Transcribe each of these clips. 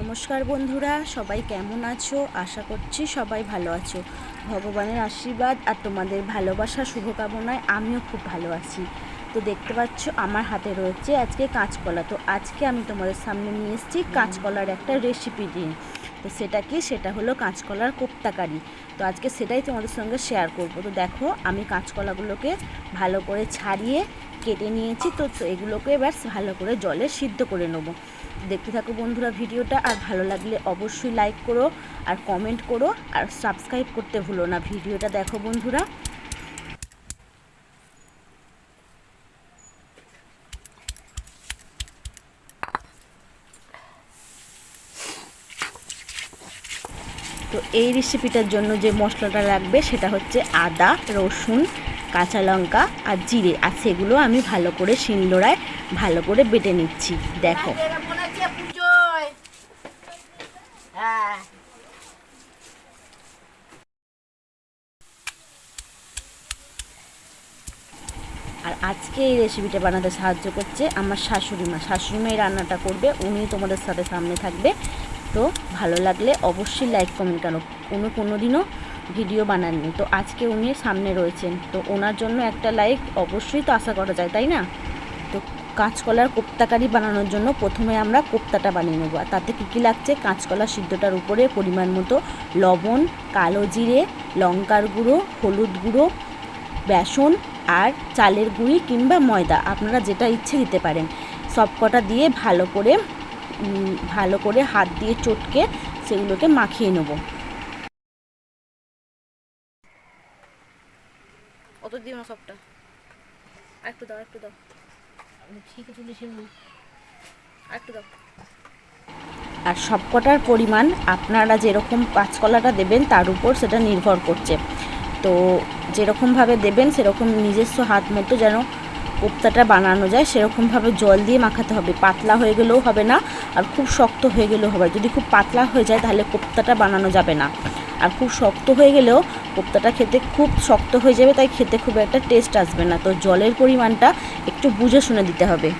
নমস্কার বন্ধুরা সবাই কেমন আছো? আশা করছি সবাই ভালো আছো। ভগবানের আশীর্বাদ আর তোমাদের ভালোবাসা শুভকামনায় আমিও খুব ভালো আছি। তো দেখতে পাচ্ছ আমার হাতে রয়েছে আজকে কাঁচকলা। তো আজকে আমি তোমাদের সামনে নিয়ে এসেছি কাঁচকলার একটা রেসিপি দিয়ে। তো সেটা কি? সেটা হলো কাঁচকলার কোপ্তাকারি। তো আজকে সেটাই তোমাদের সঙ্গে শেয়ার করব। তো দেখো আমি কাঁচকলাগুলোকে ভালো করে ছাড়িয়ে কেটে নিয়েছি। তো তো এগুলোকে এবার ভালো করে জলে সিদ্ধ করে নেব। দেখতে থাকো বন্ধুরা ভিডিওটা, আর ভালো লাগলে অবশ্যই লাইক করো আর কমেন্ট করো, আর সাবস্ক্রাইব করতে ভুলো না ভিডিওটা দেখো বন্ধুরা। তো এই রেসিপিটার জন্য যে মশলাটা লাগবে সেটা হচ্ছে আদা, রসুন কাঁচা লঙ্কা আর জিরে, আর সেগুলো আমি ভালো করে শিলনোড়ায় ভালো করে বেটে নিচ্ছি। দেখো। আর আজকে এই রেসিপিটা বানাতে সাহায্য করছে আমার শাশুড়ি মা। শাশুড়ি মা এই রান্নাটা করবে উনি তোমাদের সাথে সামনে থাকবে। তো ভালো লাগলে অবশ্যই লাইক কমেন্ট কেন? উনি কোনো দিনও ভিডিও বানাননি। তো আজকে উনি সামনে রয়েছেন। তো ওনার জন্য একটা লাইক অবশ্যই তো আশা করা যায়, তাই না? তো কাঁচকলার কোপ্তাকারি বানানোর জন্য প্রথমে আমরা কোপ্তাটা বানিয়ে নেব। আর তাতে কী কী লাগছে? কাঁচকলা সিদ্ধটার উপরে পরিমাণ মতো লবণ, কালো জিরে, লঙ্কার গুঁড়ো, হলুদ গুঁড়ো, বেসন আর চালের গুঁড়ি কিংবা ময়দা। আপনারা যেটা ইচ্ছে দিতে পারেন। সব কটা দিয়ে ভালো করে ভালো করে হাত দিয়ে চটকে সেগুলোকে মাখিয়ে নেব। অত দিও না সবটা। একটু দাও একটু দাও। ঠিক আছে একটু দাও। আর সবকটার পরিমাণ আপনারা যেরকম কাঁচকলাটা দেবেন তার উপর সেটা নির্ভর করছে। তো যেরকমভাবে দেবেন সেরকম নিজস্ব হাত মতো যেন কোপ্তাটা বানানো যায় সেরকমভাবে জল দিয়ে মাখাতে হবে। পাতলা হয়ে গেলেও হবে না আর খুব শক্ত হয়ে গেলেও হবে যদি খুব পাতলা হয়ে যায় তাহলে কোপ্তাটা বানানো যাবে না। আর খুব শক্ত হয়ে গেলেও কোপ্তাটা খেতে খুব শক্ত হয়ে যাবে, তাই খেতে খুব একটা টেস্ট আসবে না। তো জলের পরিমাণটা একটু বুঝে শুনে দিতে হবে।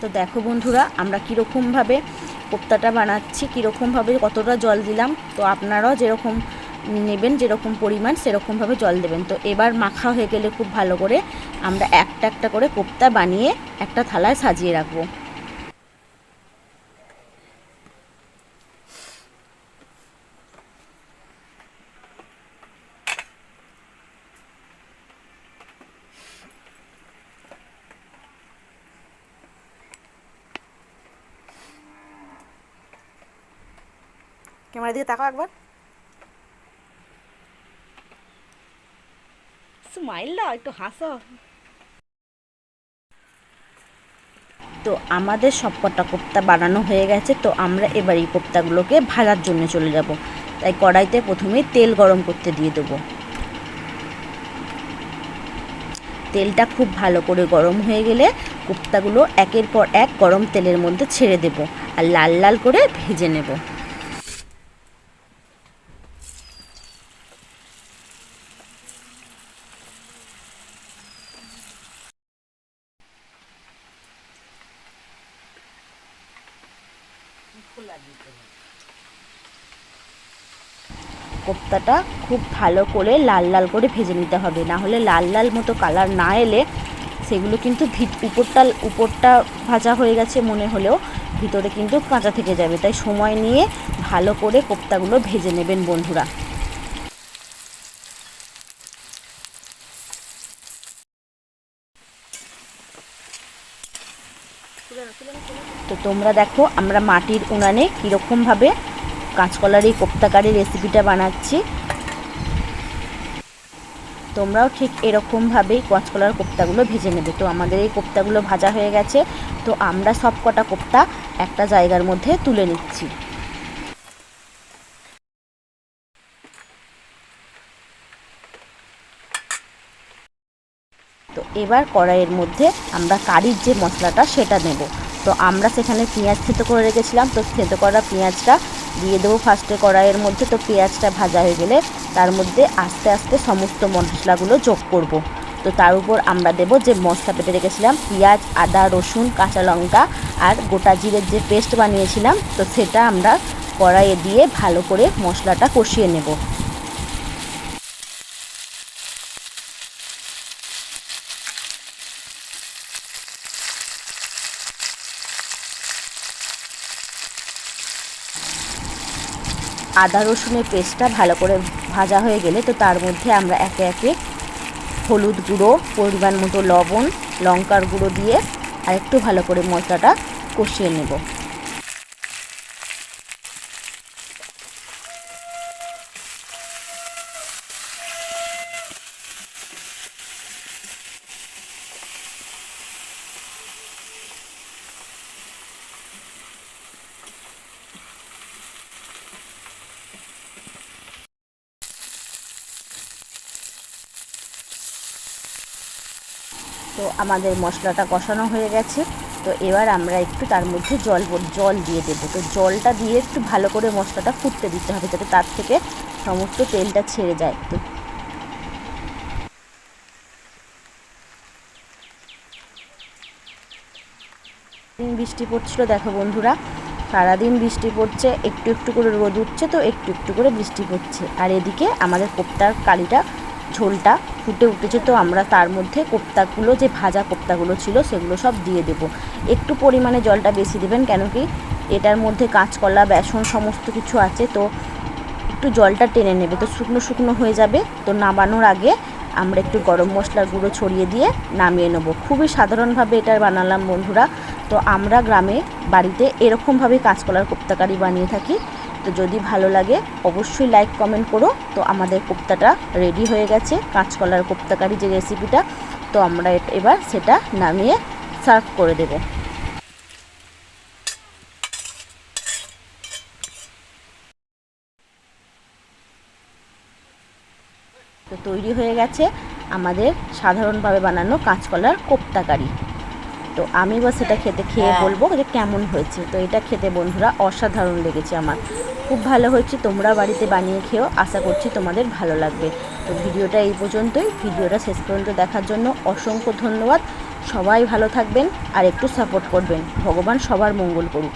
তো দেখো বন্ধুরা, আমরা কীরকমভাবে কোপ্তাটা বানাচ্ছি, কীরকমভাবে কতটা জল দিলাম, তো আপনারাও যেরকম নেবেন যেরকম পরিমাণ, সেরকমভাবে জল দেবেন। তো এবার মাখা হয়ে গেলে খুব ভালো করে আমরা একটা একটা করে কোপ্তা বানিয়ে একটা থালায় সাজিয়ে রাখব। ক্যামেরা দিকে তাকাও একবার। স্মাইল দাও, একটু হাসো। তো আমাদের সবকটা কোপ্তা বানানো হয়ে গেছে, তো আমরা এবার এই কোপ্তাগুলোকে ভাজার জন্য চলে যাব। তাই কড়াইতে প্রথমে তেল গরম করতে দিয়ে দেবো। তেলটা খুব ভালো করে গরম হয়ে গেলে কোপ্তাগুলো একের পর এক গরম তেলের মধ্যে ছেড়ে দেব আর লাল লাল করে ভেজে নেব। কোপ্তাটা খুব ভালো করে লাল লাল করে ভেজে নিতে হবে। না হলে লাল লাল মতো কালার না এলে সেগুলো কিন্তু ভিত উপরটা উপরটা ভাজা হয়ে গেছে মনে হলেও ভিতরে কিন্তু কাঁচা থেকে যাবে। তাই সময় নিয়ে ভালো করে কোপ্তাগুলো ভেজে নেবেন বন্ধুরা। তো তোমরা দেখো আমরা মাটির উনানে কীরকমভাবে কাঁচকলার এই কোপ্তাকারের রেসিপিটা বানাচ্ছি। তোমরাও ঠিক এরকমভাবেই কাঁচকলার কোপ্তাগুলো ভেজে নেবে। তো আমাদের এই কোপ্তাগুলো ভাজা হয়ে গেছে। তো আমরা সব কটা কোপ্তা একটা জায়গার মধ্যে তুলে নিচ্ছি। এবার কড়াইয়ের মধ্যে আমরা কারির যে মশলাটা সেটা নেব। তো আমরা সেখানে পেঁয়াজ থেতো করে রেখেছিলাম। তো থেতো করা পেঁয়াজটা দিয়ে দেবো ফার্স্টে কড়াইয়ের মধ্যে। তো পেঁয়াজটা ভাজা হয়ে গেলে তার মধ্যে আস্তে আস্তে সমস্ত মশলাগুলো যোগ করব। তো তার উপর আমরা দেব যে মশলা বেটে রেখেছিলাম পেঁয়াজ, আদা, রসুন, কাঁচা লঙ্কা আর গোটা জিরের যে পেস্ট বানিয়েছিলাম, তো সেটা আমরা কড়াইয়ে দিয়ে ভালো করে মশলাটা কষিয়ে নেব। আদা রসুনের পেস্টটা ভালো করে ভাজা হয়ে গেলে তো তার মধ্যে আমরা একে একে হলুদ গুঁড়ো, পরিমাণ মতো লবণ, লঙ্কার গুঁড়ো দিয়ে আর একটু ভালো করে মশলাটা কষিয়ে নেব। তো আমাদের মশলাটা কষানো হয়ে গেছে। তো এবার আমরা একটু তার মধ্যে জল জল দিয়ে দেবো। তো জলটা দিয়ে একটু ভালো করে মশলাটা ফুটতে দিতে হবে যাতে তার থেকে সমস্ত তেলটা ছেড়ে যায়। তো বৃষ্টি পড়ছিল, দেখো বন্ধুরা। সারাদিন বৃষ্টি পড়ছে, একটু একটু করে রোদ উঠছে, তো একটু একটু করে বৃষ্টি পড়ছে। আর এদিকে আমাদের কোপ্তার কালিটা ঝোলটা ফুটে উঠেছে, তো আমরা তার মধ্যে কোপ্তাগুলো, যে ভাজা কোপ্তাগুলো ছিল, সেগুলো সব দিয়ে দেবো। একটু পরিমাণে জলটা বেশি দেবেন, কেন কি এটার মধ্যে কাঁচকলা, বেসন সমস্ত কিছু আছে, তো একটু জলটা টেনে নেবে, তো শুকনো শুকনো হয়ে যাবে। তো নামানোর আগে আমরা একটু গরম মশলার গুঁড়ো ছড়িয়ে দিয়ে নামিয়ে নেব। খুবই সাধারণভাবে এটা বানালাম বন্ধুরা। তো আমরা গ্রামে বাড়িতে এরকমভাবে কাঁচকলার কোপ্তাকারি বানিয়ে থাকি। তো যদি ভালো লাগে, অবশ্যই লাইক কমেন্ট করো। তো আমাদের কোপ্তাটা রেডি হয়ে গেছে। কাঁচকলার কোপ্তাকারি যে রেসিপিটা তো আমরা এবার সেটা নামিয়ে সার্ভ করে দেবো। তো তৈরি হয়ে গেছে আমাদের সাধারণভাবে বানানো কাঁচকলার কোপ্তাকারি। তো আমি বা সেটা খেতে খেয়ে হ্যাঁ। বলব যে কেমন হয়েছে। তো এটা খেতে বন্ধুরা অসাধারণ লেগেছে আমার। খুব ভালো হয়েছে তোমরা বাড়িতে বানিয়ে খেয়েও আশা করছি তোমাদের ভালো লাগবে। তো ভিডিওটা এই পর্যন্তই। ভিডিওটা শেষ পর্যন্ত দেখার জন্য অসংখ্য ধন্যবাদ। সবাই ভালো থাকবেন আর একটু সাপোর্ট করবেন। ভগবান সবার মঙ্গল করুক।